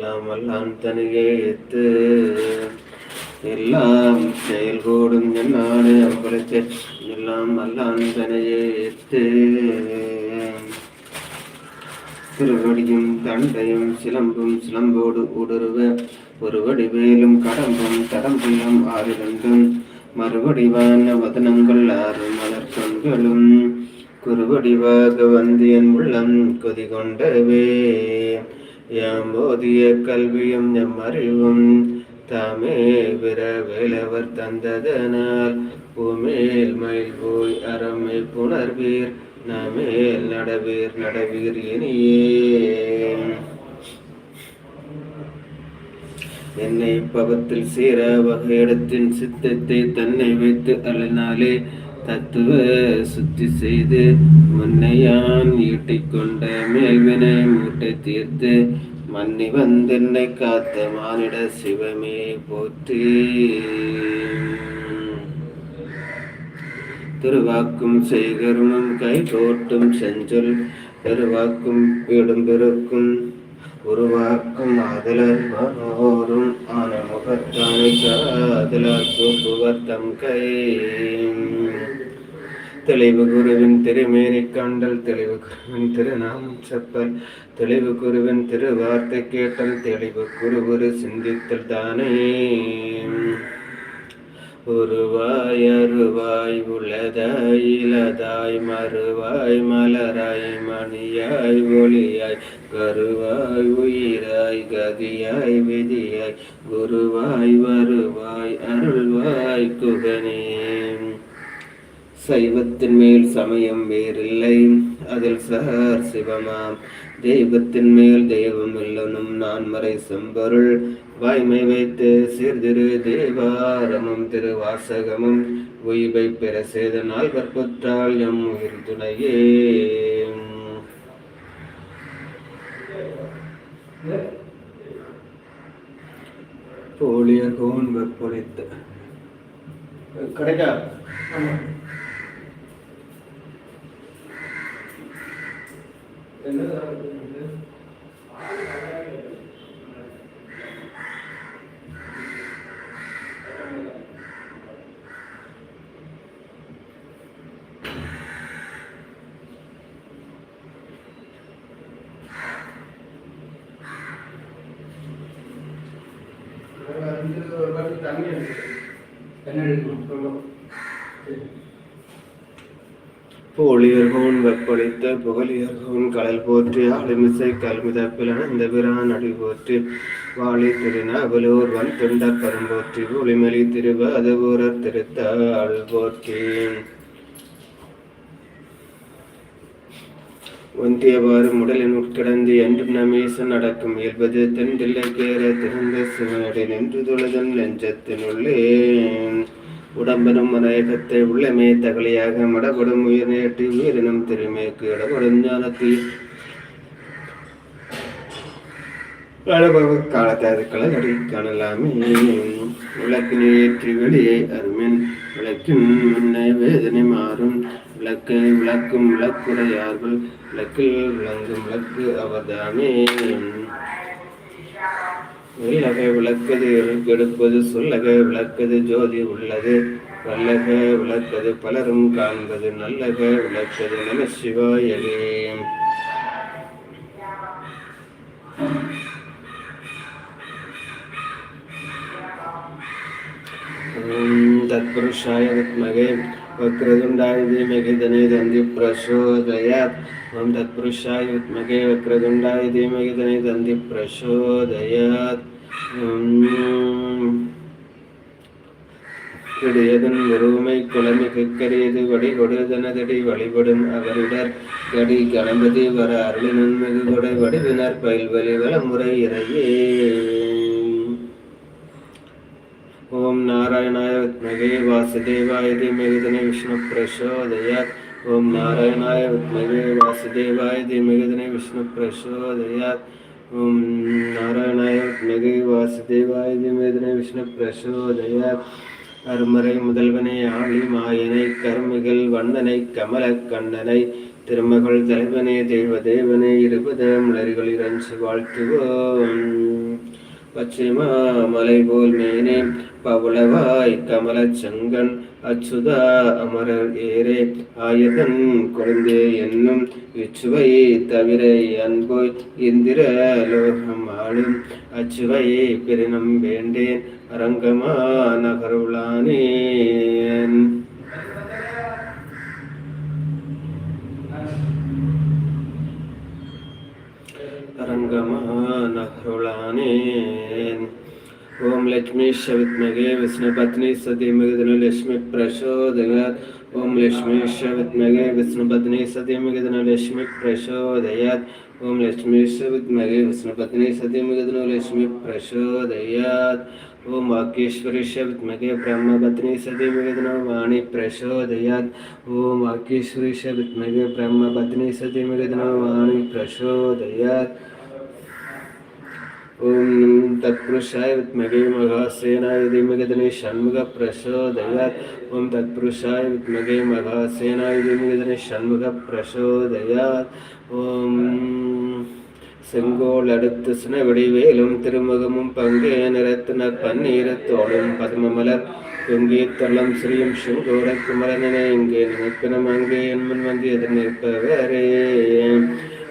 எல்லாம் தனியேத்து எல்லாம் செயல்கூடும் என்னாடு அம்பலத்தை எல்லாம் அல்லான் தனியேத்து திருவடியும் தண்டையும் சிலம்பும் சிலம்போடு ஊடுருவ ஒரு வடிவேலும் கடம்பும் கடம்பிலும் ஆறிரண்டும் மறுவடிவான வதனங்கள் ஆறு மலர் கண்களும். குறுவடிவாக வந்து என் உள்ளம் கொதி கொண்டவே. யாம் யாம்போதிய கல்வியும் எம் அறிவும் தாமே பிற வேலவர் தந்ததனால். பூமேல் மயில் போய் அறமை புணர்வீர் நாமேல் நடவீர் நடவீர் இனியே. என்னை பவத்தில் சேர வகையிடத்தின் சித்தத்தை தன்னை வைத்து அலனாலே தத்துவ சுத்தி செய்து முன்னையான் ஈட்டிக்கொண்ட மேல்வினை மூட்டை தீர்த்து மன்னி வந்தென்னை காத்த மானிட சிவமே போற்றி. திருவாக்கும் செய்கருமம் கை தோட்டும் செஞ்சொல் பெருவாக்கும் வீடும் பெருக்கும் உருவாக்கும் ஆதலர் மனோரும் ஆன முகத்தானை காதலார் தூக்குவர் கை. தெளிவு குருவின் திருமேனி காண்டல் தெளிவு குருவின் திருநாமம் செப்பல் தெளிவு குருவின் திருவார்த்தை கேட்டல் தெளிவு குருவுரு சிந்தித்தல் தானே. உருவாய் அருவாய் உளதாய் இலதாய் மறுவாய் மலராய் மணியாய் ஒளியாய் கருவாய் உயிராய் கதியாய் விதியாய் குருவாய் வருவாய் அருள்வாய் குகனே. சைவத்தின் மேல் சமயம் வேறில்லை அதில் சார் சிவமாம். தெய்வத்தின் மேல் தெய்வம் இல்லனும் நான் மறை செம்பொருள் வாய்மை வைத்து சீர்திரு தேவாரமும் திருவாசகமும். உய்வை பெற செய்த நால்வர் புற்றால் எம் உயிர் துணையே. போலியர் கோன் வெப்பொழித்த கிடைக்கா? போலியர்கோன் வெப்பளித்த புகழியர்கோன் கடல் போற்றி ஆளுமிசை கல்மிதப்பில் அணைந்த பிரான் அடி போற்றி. வாழி திருநாவலூர் வன் தொண்டர் பரம்போற்றி ஒளிமலி திருவாதவூரர் திருத்தாள் போற்றி. ஒன்றியவாறு முடலின் உட்கிடந்து என்றும் நமீசன் அடக்கும் இயல்பது தென்றில்லை கேர திறந்த சிவனடி நின்று தொழுதன் நெஞ்சத்தினுள்ளே உடம்பெனும் மனேகத்தை உள்ளமே தகலியாக மடபடும் உயிர் நேற்றி உயிரினும் திருமேக்கு இடப்படும் ஞானத்தில். காலத்தாது கலகடி காணலாமே. விளக்கினை ஏற்றி வெளியே அருமின் விளக்கின் முன்னை வேதனை மாறும். விளக்கை விளக்கும் விளக்குடையார்கள் விளக்கில் விளங்கும் விளக்கு அவர்தாமே. உள்ளக விளக்கது கெடுப்பது சொல்லக விளக்கது ஜோதி உள்ளது. வல்லக விளக்கது பலரும் காண்பது நல்லக விளக்கது நம சிவாயவே. தத்புருஷாய வித்மகே वक्रतुण्डाय धीमहि धने दन्ति प्रचोदयात् ॐ तत्पुरुषाय विद्महे वक्रतुण्डाय धीमहि धने दन्ति प्रचोदयात् கிடியதன் உருமை குழமை கிக்கரியது வடி கொடுதனதடி வழிபடும் அவரிடர் கடி கணபதி வர அருளி நன்மிகு கொடை வடிவினர் பயில்வழி வளமுறை இறையே ओम नारायणाय विद्महे वासुदेवाय धीमहि तन्नो विष्णु प्रचोदयात् ओम नारायणाय विद्महे वासुदेवाय धीमहि तन्नो विष्णु प्रचोदयात् ओम नारायणाय विद्महे वासुदेवाय धीमहि तन्नो विष्णु प्रचोदयात् அருமறை முதல்வனை ஆளி மாயனை கருமிகள் வண்ணனை கமல கண்ணனை திருமகள் தலைவனே தெய்வ தேவனே இருபது மலர்கள் இறஞ்சி வாழ்த்துவோம் പശ്ചിമാമലൈപോൽ മേനെ പവളവായി കമലച്ചങ്കൺ അച്യുത അമരർ ഏറെ ആയുധൻ കുഴന്തേ എന്നും വിച്ചുവൈ തവിര അൻപോ ഇന്ദിരലോഹമാളും അച്ചുവൈ പെരുനം വേണ്ടേൻ അരങ്കമാ നഗറുളാനേ لکشمی شمہ وشنو پتنی ستی مجھن لکشمی پرچویات لکشمی شودت مہے وشنو پدنی ستی مجھن لکشمی پرچویات لکشمیش مہے وشنو پتنی ستی مجھن لکشمی پرچویات واقیشوری شمے برہم پدنی ستی مرد نای پرچویات واکیشوری شمحے برہم پدنی ستی مردن وای پرچویات ஓம் தத்புருஷாய வித்மகே மகாசேனாய தீமகதனே ஷண்முக பிரசோதயாத் ஓம் தத்புருஷாய வித்மகே மகாசேனாய தீமகதனே ஷண்முக பிரசோதயாத் ஓம் செங்கோல் அடுத்து சுன வடிவேலும் திருமுகமும் பங்கே நிறத்தினர் பன்னீரத்தோடும் பதுமமலர் எங்கே தள்ளம் ஸ்ரீயும் செங்கோடக்குமரனே இங்கே நினைப்பினம் அங்கே என் முன் வந்து எதிர்நிற்பவரே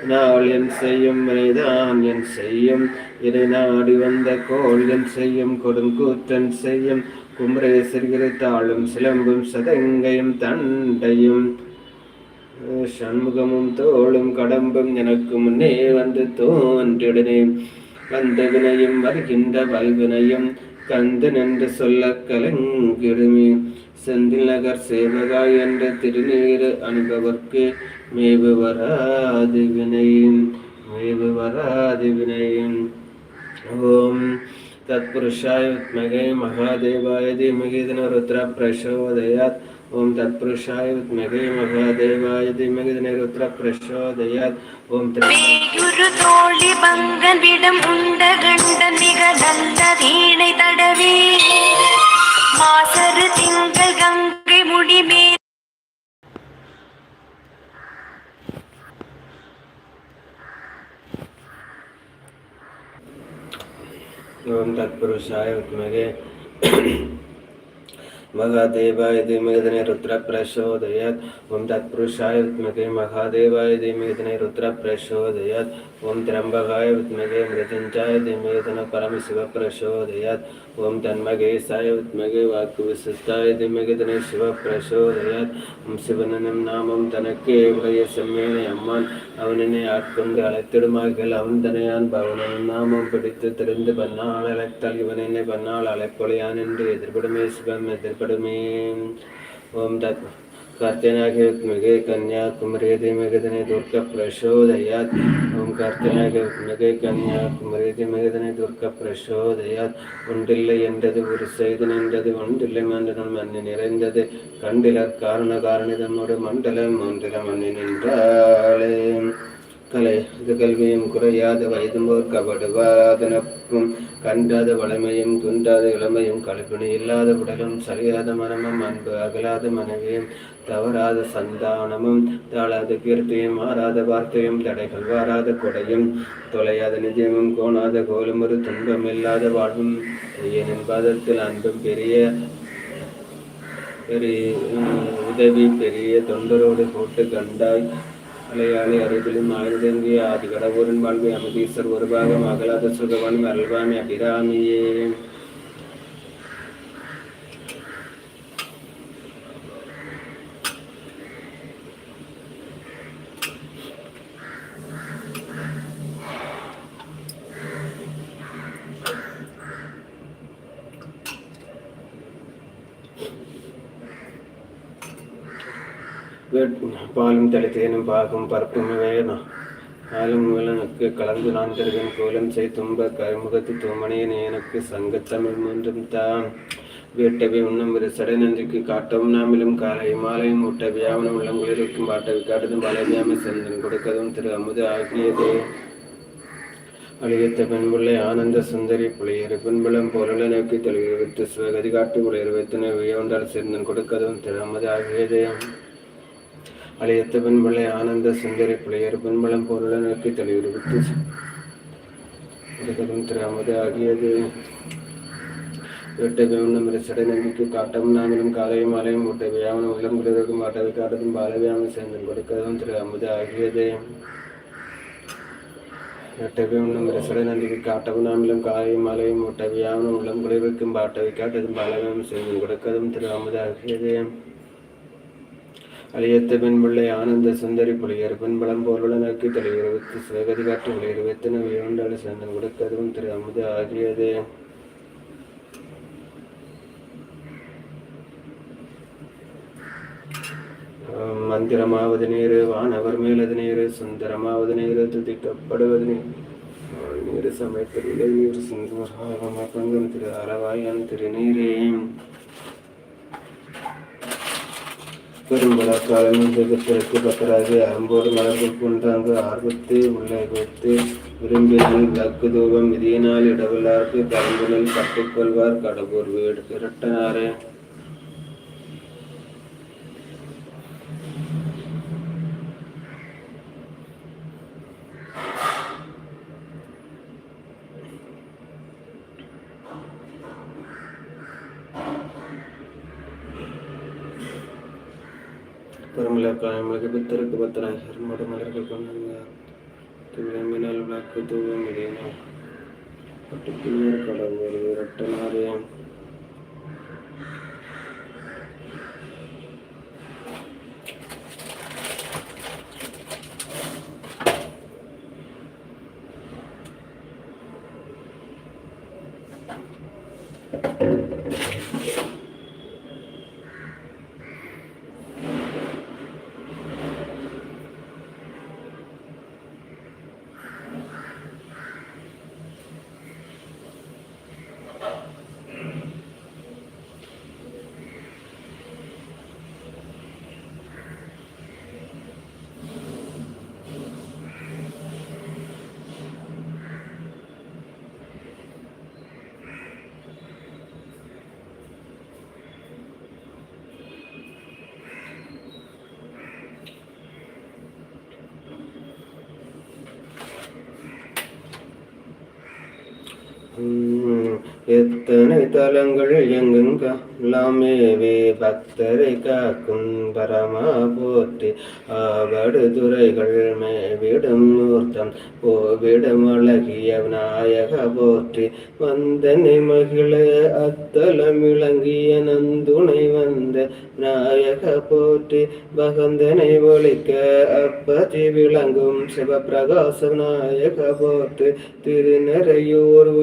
நாள் என் செய்யும் வினைதான் என் செய்யும். இதை நாடி வந்த கோள் என் செய்யும். கொடுங்கூற்றன் செய்யும். குமரே தாளும் சிலம்பும் சதங்கையும் தண்டையும். சண்முகமும் தோளும் கடம்பும் எனக்கு முன்னே வந்து தோன்றிடனே வந்த வினையும் வருகின்ற வல்வினையும் கந்து நின்று சொல்ல கலங்கிடுமே. செந்தில் நகர் சேவகா என்ற திருநீர் அனுபவர்க்கு மேவு வராது வினையின் மேவு வராது வினையின் ஓம் तत्पुरुषाय विद्महे महादेवाय धीमहि रुद्र प्रचोदयात् ॐ तत्पुरुषाय विद्महे महादेवाय धीमहि रुद्र प्रचोदयात् ॐ தோழி பங்கன் விடம் உண்ட கண்டன் மிக நல்ல வீணை தடவே மாசரு திங்கள் تروشا مہاد مہدنے ردر پرچو یام ترشا مہاد دی میرنے ردر پرچو یات ओम त्र्यंबकाय विद्महे मृत्युंजयाय धीमहि परमशिव प्रचोदयात् ओम तन्मगेशाय विद्महे वाक्विशिष्टाय धीमहि शिव प्रचोदयात् ओम சிவனனும் நாமம் தனக்கே உடைய செம்மேனை அம்மான் அவனனை ஆட்கொண்டு அழைத்திடுமார்கள் அவன் தனையான் பவனன் நாமம் பிடித்து தெரிந்து பன்னால் அழைத்தால் இவன் என்னை பன்னால் அழைப்பொழியான் என்று எதிர்படுமே சிவம் எதிர்படுமே ஓம் தத் ಕಾರ್ತ್ಯನಾಗಿರುತ್ಮಗೆ ಕನ್ಯಾಕುಮರೇದಿ ಮೆಗದನೆ ದುರ್ಗ ಪ್ರಚೋದಯಾತ್ ಓಂ ಕಾರ್ತ್ಯನಾಗಿರುತ್ಮಗೆ ಕನ್ಯಾಕುಮರೇದಿ ಮೆಗದನೆ ದುರ್ಗ பிரசோதயாத் ஒன்றில்லை என்றது ஒரு செய்து நின்றது ஒன்றில்லை மன்றதன் மண்ணி நிறைந்தது. கண்டிலர் காரண காரணிதனோடு மண்டலம் ஒன்றில மண்ணி நின்றாளே. கலை அது கல்வியும் குறையாது வயதும்போர் கபடுவாதனப்பும் கண்டாத வளமையும் துண்டாத இளமையும் கலப்பினி இல்லாத உடலும் சரியாத மனமும் அன்பு அகலாத மனைவியும். தவறாத சந்தானமும் தாழாத கீர்த்தியும் ஆறாத வார்த்தையும் தடைகள் வாராத கொடையும் தொலையாத நிஜமும் கோணாத கோலும் ஒரு துன்பம் இல்லாத வாழ்வும் என் பாதத்தில் அன்பும் பெரிய பெரிய உதவி பெரிய தொண்டரோடு போட்டு கண்டாய். மலையாளி அருகிலும் ஆயுதங்கிய ஆதி கடவுரின் வாழ்வை அமதீஸ்வர் ஒரு பாகம் அகலாத சுகவன் அல்வாமி அபிராமியே. பாலும் தளித்தேனும் பாகும் பரப்பும் வேணா. ஆளும் முகலனுக்கு கலந்து நான் தருவேன் கோலம் செய் தும்ப கருமுகத்து தூமணியன் எனக்கு சங்கத்தமிழ் மூன்றும் தான். வீட்டவை உண்ணம் ஒரு சடை நன்றிக்கு காட்டவும் நாமிலும் காலை மாலையும் ஊட்ட வியாபனம் உள்ளங்களிருக்கும் பாட்டவை காட்டதும் பலவியாம சந்தன் கொடுக்கதும் திரு அமுது ஆகியதே. அழியத்த பெண்புள்ளை ஆனந்த சுந்தரி புளியரு பெண்புலம் பொருளை நோக்கி தொழில் வைத்து சிவகதி காட்டு உடையர் வைத்தனை உயர்ந்தால் சேர்ந்தன் கொடுக்கதும் திரு அமுது ஆகியதே. அலையத்த பெண்பிள்ளை ஆனந்த சுந்தரி பிள்ளையர் பெண்பலம் பொருளை நோக்கி தெளிவுறுத்து திராமது ஆகியது. எட்டு வேணும் சடை நம்பிக்கை காட்டம் நாங்களும் காலையும் மாலையும் முட்டை வியாமனும் உள்ளம் குளிர்க்கும் மாட்டவை காட்டதும் பாலவியாமல் சேர்ந்து கொடுக்கதும் திரு அமுது ஆகியது எட்டவை உண்ணும் ரசடை நம்பிக்கை காட்டவும் நாங்களும் காலையும் மாலையும் முட்டை வியாமனும் உள்ளம் குளிர்க்கும் பாட்டவை காட்டதும் பாலவியாமல் சேர்ந்து கொடுக்கதும் திரு அமுது ஆகியது. அழியத்த பெண்பிள்ளை ஆனந்த சுந்தரி புலியர் பெண்பலம் போலுடனுக்கு தலையுறவித்து சிவகதி காட்டு விளையுறவித்தன வீரண்டாடு சேர்ந்து கொடுக்கதும் திரு அமுது ஆகியது. மந்திரமாவது நீர் வானவர் மேலது நீர் சுந்தரமாவது நீர் துதிக்கப்படுவது நீர். நீர் சமைப்பதில்லை நீர் சிந்துவராகம பங்கம் திரு அறவாயன் திருநீரே பெரும்பல காலமும் ஜெகத்திற்கு பத்தராகி அரும்போடு மலர்கள் கொண்டாங்க ஆர்வத்தை உள்ளே வைத்து விரும்பினால் விளக்கு தூபம் விதியினால் இடவில்லார்க்கு கலந்துனில் கற்றுக்கொள்வார் கடவுர் வீடு இரட்டனாரே பெருமலக்காயங்களுக்கு பித்தருக்கு பத்தராகி அரும்போடு மலர்கள் கொண்டாங்க விளம்பினால் விளக்கு தூபம் விதியினால் கட்டுக்குள்ளார் கடவுர் இரட்டனாரே உம் எத்தனை தலங்கள் எங்கெங்கெல்லாமேவே பக்தரை காக்கும் பரமா போற்றி. ஆவடு துறைகள் மேவிடும் மூர்த்தம். போவிடும் அழகிய விநாயக போற்றி. வந்தனை மகிழ அத்தலம் விளங்கிய நந்துணை வந்த விநாயக போற்றி. பகந்தனை ஒழிக்க அப்பதி விளங்கும் சிவபிரகாச விநாயக போற்றி. திருநறையூர்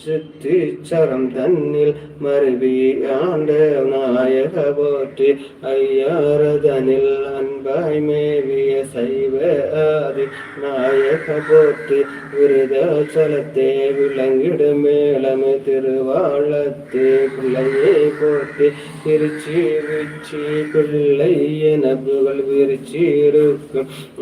சித்திச்சரம் தன்னில் மருவி ஆண்ட நாயக போற்றி ஐயாரதனில் அன்பாய் மேவிய சைவ ஆதி நாயக போற்றி விருதாச்சலத்தே விளங்கிடு மேலமை திருவாழத்தே பிள்ளையே போற்றி திருச்சி விச்சி பிள்ளை என புகழ் விரிச்சி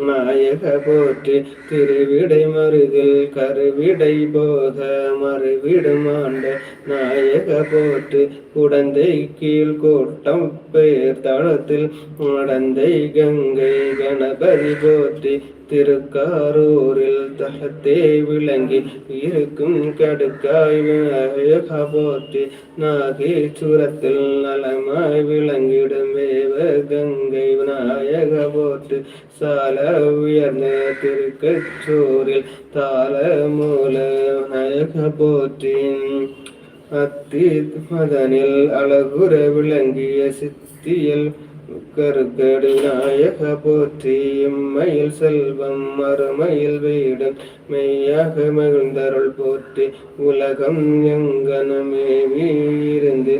நாயக போற்றி திருவிடை மருதில் கருவிடை போக மறுவிடுமாண்ட நாயக போற்று குடந்தை கீழ் கூட்டம் பேர் தளத்தில் நடந்தை கங்கை கணபதி போற்றி തിരുക്കാറൂരിൽ തഹത്തെ വിളങ്ങി ഇരുക്കും കടുക്കായി ഭവത്തി നാഗി ചുരത്തിൽ നലമായി വിളങ്ങിടും ഗംഗൈ വിനായക പോത്ത് സാല ഉയർന്ന തിരുക്കച്ചൂരിൽ താലമൂല വിനായക പോറ്റിൻ അത്തി മദനിൽ അളകുര വിളങ്ങിയ സിത്തിയൽ கருக்கடு நாயக போற்றியும் மயில் செல்வம் மறுமயில் வீடும். மெய்யாக மகிழ்ந்தருள் போற்றி உலகம் எங்கனமே வீருந்து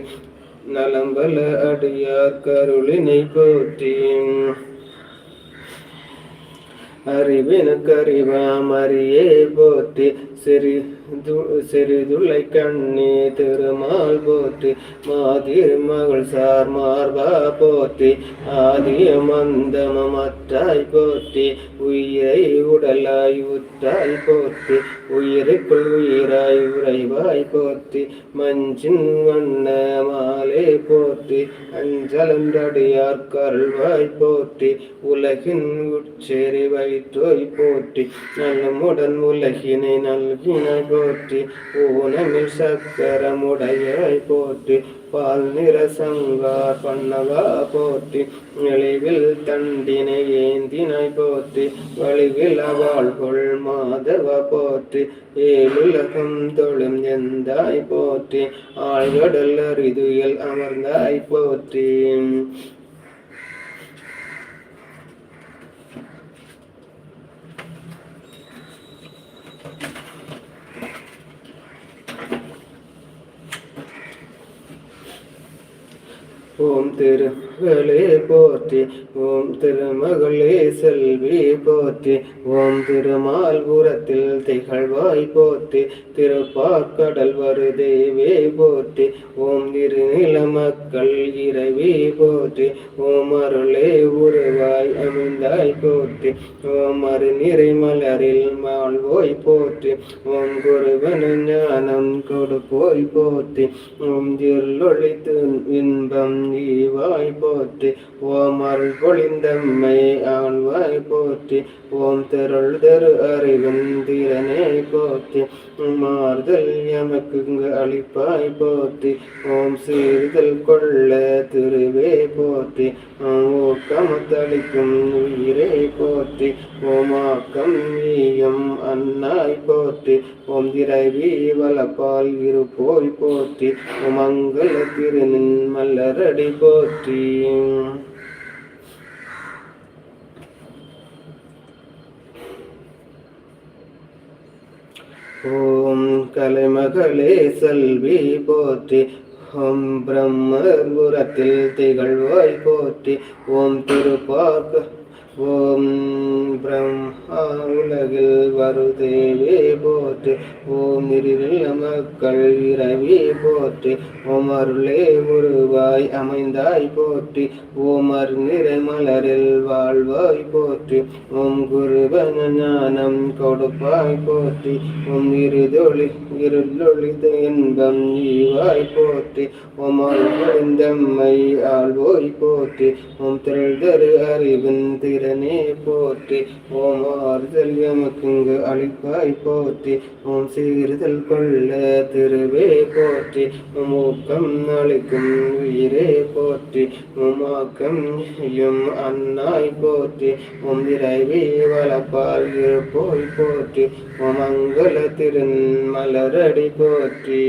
நலம்பல அடியார் கருளினை போற்றி அறிவினுக்கறிவாம் அறியே போற்றி சிறி து- சிறிதுளை திருமால் போற்றி. மாதிர் மகள் சார் மார்பா போற்றி. ஆதிய மந்தமற்றாய் போற்றி. உயிரை உடலாய் உற்றாய் போற்றி. உயிரை கொள்ளுயிராய் உறைவாய் போற்றி மஞ்சின் வண்ண மாலை போற்றி அஞ்சலந்தடியார் கருள்வாய் போற்றி உலகின் உட்சேரி வைத்தோய் போற்றி நலமுடன் உலகினை நல்கின போற்றி ஊனமில் சக்கரமுடையாய் போற்றி பால் நிற பண்ணவா போற்றி. நெளிவில் தண்டினை ஏந்தினை போற்றி. வழிவில் அவள்கொள் மாதவ போற்றி. ஏழுலகம் தொழும் எந்தாய் போற்றி. ஆழ்கடல் அறிதுயல் அமர்ந்தாய் போற்றி. ஓம் திருமகளே போற்றி ஓம் திருமகளே செல்வி போற்றி ஓம் திருமால் புறத்தில் திகழ்வாய் போற்றி திருப்பாக்கடல் வருதேவே போற்றி ஓம் திருநில மக்கள் இறைவி போற்றி ஓம் அருளே உருவாய் அமைந்தாய் போற்றி ஓம் அருநிறை மலரில் மாழ்வோய் போற்றி. ஓம் குருவன ஞானம் கொடுப்போய் போற்றி. ஓம் இருளொழித்து இன்பம் ஈவாய் போற்றி. ஓம் அருள் பொழிந்தம்மை ஆழ்வாய் போற்றி. ஓம் தெருள் தரு அறிவின் அளிப்பாய் போத்தி மாறுதல் எமக்கு அளிப்பாய் போத்தி ஓம் சீர்தல் கொள்ள திருவே போத்தி ஓம் ஊக்கமத்தளிக்கும் உயிரே போத்தி ஓமாக்கம் ஆக்கம் ஈயம் அன்னாய் போத்தி ஓம் திரவி வளப்பால் இருப்போய் போற்றி. ஓம் மங்கள திருநின் மலரடி போற்றி. ஓம் கலைமகளே செல்வி போற்றி. ஓம் பிரம்மபுரத்தில் திகழ்வாய் போற்றி. ஓம் திருப்பாக்க ஓம் பிரம்மா உலகில் வருதேவே போற்றி. ஓம் இருள் மக்கள் இரவி போற்றி. ஓம் அருளே உருவாய் அமைந்தாய் போற்றி. ஓம் அருநிறை மலரில் வாழ்வாய் போற்றி. ஓம் குருவன ஞானம் கொடுப்பாய் போற்றி. ஓம் இருதொளி இருளொளித இன்பம் ஈவாய் போற்றி. ஓம் அருள்தம்மை ஆழ்வோய் போற்றி. ஓம் திரள் தரு அறிவின் திரு திறனே போற்றி. ஓம் ஆறுதல் எமக்குங்கு அழிப்பாய் போற்றி. ஓம் சீர்தல் கொள்ள திருவே போற்றி. ஓம் ஊக்கம் அளிக்கும் உயிரே போற்றி. உமாக்கம் ஆக்கம் செய்யும் அன்னாய் போற்றி. ஓம் இறைவி வளப்பால் இருப்போய் போற்றி. ஓம் மங்கள திருந் மலரடி போற்றி.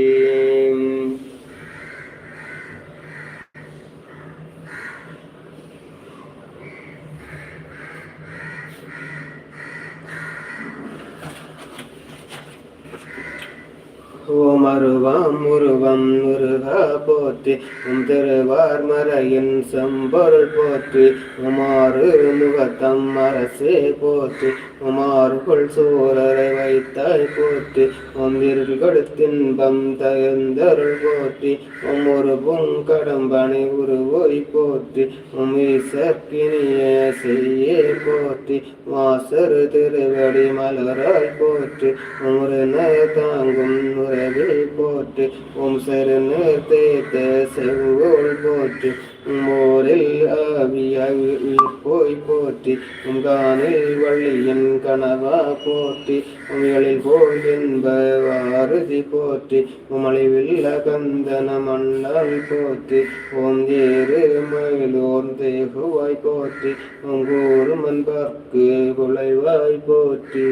மருவம் உருவம் முருகா போற்றி. உம் திருவார் மறையின் செம்பொருள் போற்றி. உமாறு முகத்தம் அரசே போற்றி. உமார்கொள் சூரரை வைத்தாய் போற்றி ஒன்றில் இருள்கள் தின்பம் தகுந்தருள் போற்றி உம் ஒரு பூங்கடம்பனை உருவோய் போற்றி உம் ஈசற்கினிய செய்யே போற்றி வாசரு திருவடி மலராய் போற்றி உமருன தாங்கும் உறவே போற்றி உம் சரண தேத்த செவ்வோள் போற்றி மோரில் ஆவியாய் உயிர் போய் போற்றி. உங்கானில் காணில் வள்ளியின் கனவா போற்றி. உமைகளில் போல் என்ப வாரதி போற்றி. உமளிவில் கந்தன மண்ணால் போற்றி. ஓம் ஏறு மயிலோர் தேகுவாய் போற்றி. உங்கூர் மண்பார்க்கு குலைவாய் போற்றி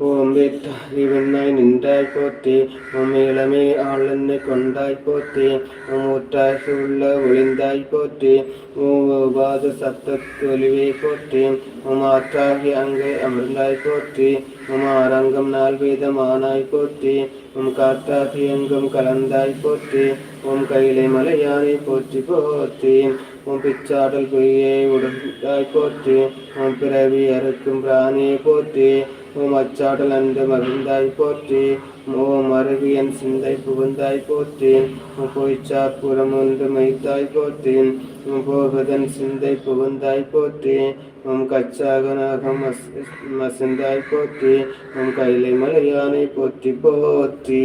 ஓம் வேட்டாகி வெண்ணாய் நின்றாய் போற்றி உம் இளமே ஆளென்னை கொண்டாய் போற்றி உம் ஊற்றாகி உள்ள ஒளிந்தாய் போற்றி உம் உபாத சத்தொலிவை போற்றி உம் ஆற்றாகி அங்கே அமர்ந்தாய் போற்றி உம் ஆரங்கம் நாள் வேதமானாய் போற்றி உம் காற்றாகி எங்கும் கலந்தாய் போற்றி உம் கையிலை மலையானை போற்றி போற்றி உன் பிச்சாடல் பொய்யை உடந்தாய் போற்றி உன் பிறவி அறுக்கும் பிராணியை போற்றி உம் அச்சாடல் அன்று மகிழ்ந்தாய் போற்றி. ஓம் அருகு என் சிந்தை புகுந்தாய் போற்றி. உம் பொய்ச்சார் புறம் ஒன்று மைத்தாய் போற்றி. போகதன் சிந்தை புகுந்தாய் போற்றி. உம் கச்சாகனாகம் மசிந்தாய் போற்றி. உம் கைலை மலையானை போற்றி போற்றி.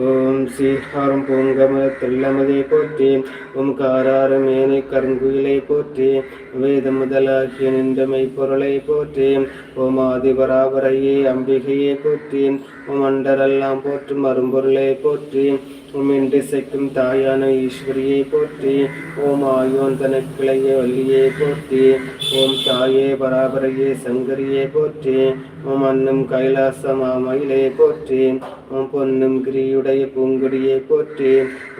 ஓம் சீஹாரம் பூங்கம தெல்லமதை போற்றி ஓம்காராரம் ஏனை கருங்குயிலை போற்றி வேத முதலாகிய நின்றமை பொருளை போற்றி ஓம் ஆதிபராபரையே அம்பிகையை போற்றி ஓம் அண்டரெல்லாம் போற்றும் அரும்பொருளை போற்றி உம் இன்றிசைக்கும் தாயான ஈஸ்வரியை போற்றி ஓம் ஆயோன் தனக்கிளைய வள்ளியை போற்றி ஓம் தாயே பராபரையே சங்கரியை போற்றி ஓம் அன்னும் கைலாச மாமயிலை போற்றி ஓம் பொன்னும் கிரியுடைய பூங்குடியை போற்றி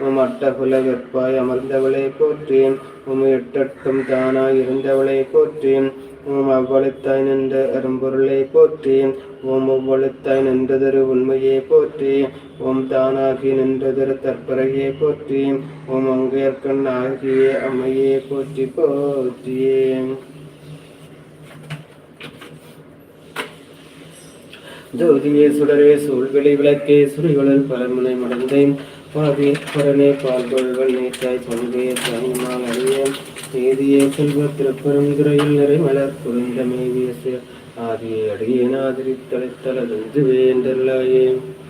ஓம் அட்டகுல வெற்பாய் அமர்ந்தவளை போற்றி உம் எட்டட்டும் தானாய் இருந்தவளை போற்றி ஓம் அவ்வளத்தாய் நின்ற அரும்பொருளை போற்றி ஓம் அவ்வளத்தாய் நின்றதொரு உண்மையை போற்றி ஓம் தானாகி நின்றதொரு தற்பரையை போற்றி ஓம் அங்கேற்கண் ஆகிய அம்மையை போற்றி போற்றியே ஜோதியே சுடரே சூழ்வெளி விளக்கே சுரிகளில் பலமுனை மடந்தேன். பாதி பரனே பால்கொள்வல் நேற்றாய் பங்கே சாயமால் அறியேன். நீதியே செல்வ திருப்பெருந்துறையில் நிறைமலர் புரிந்த மேவிய ஆதியை அடியேன் ஆதரித்தளித்தலது வேண்டல்லாயே வினை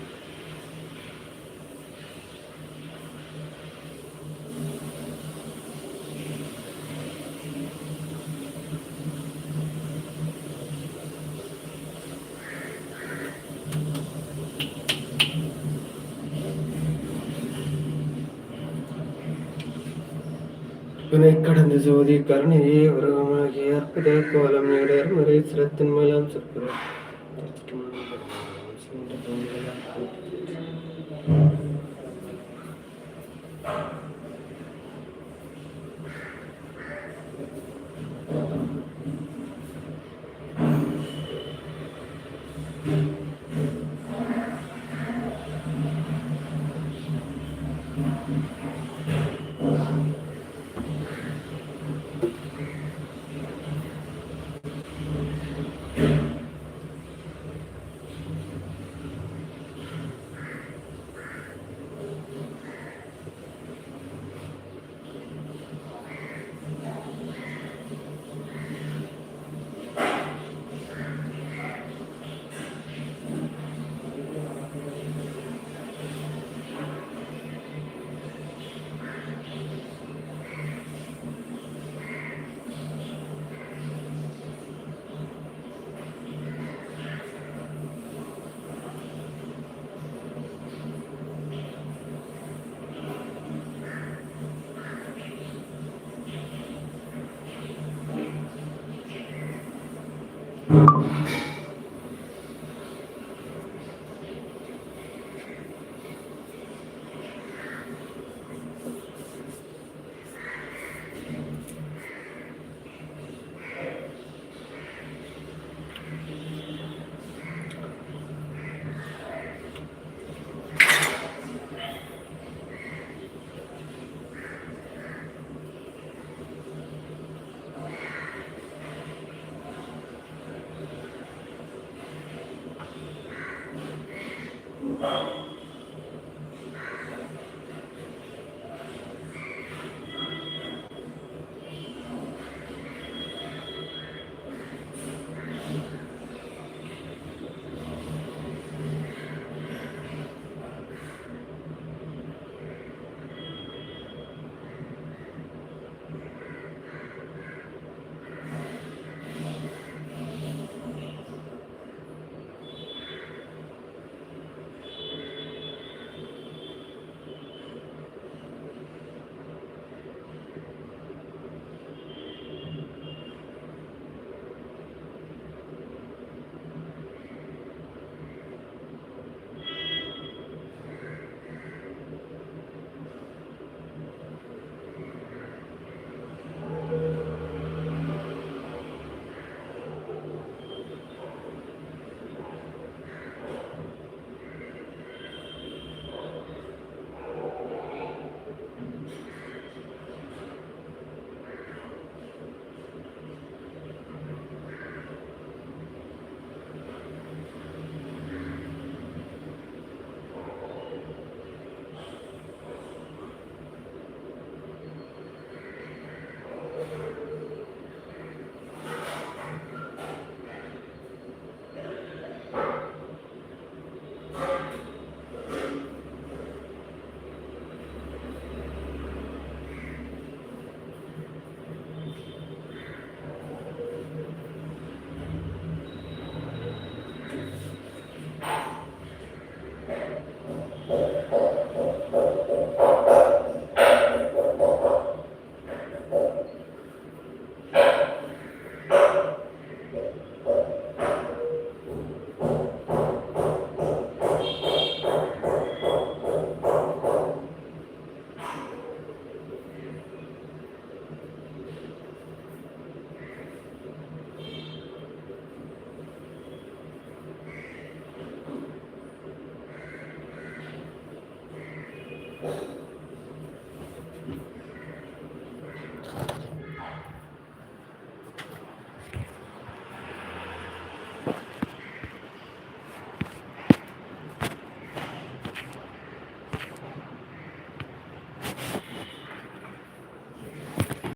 ஜோதி கருணையே உருவமாகிய அற்புத கோலம் நீடர் முறை சிரத்தின் மேலாம்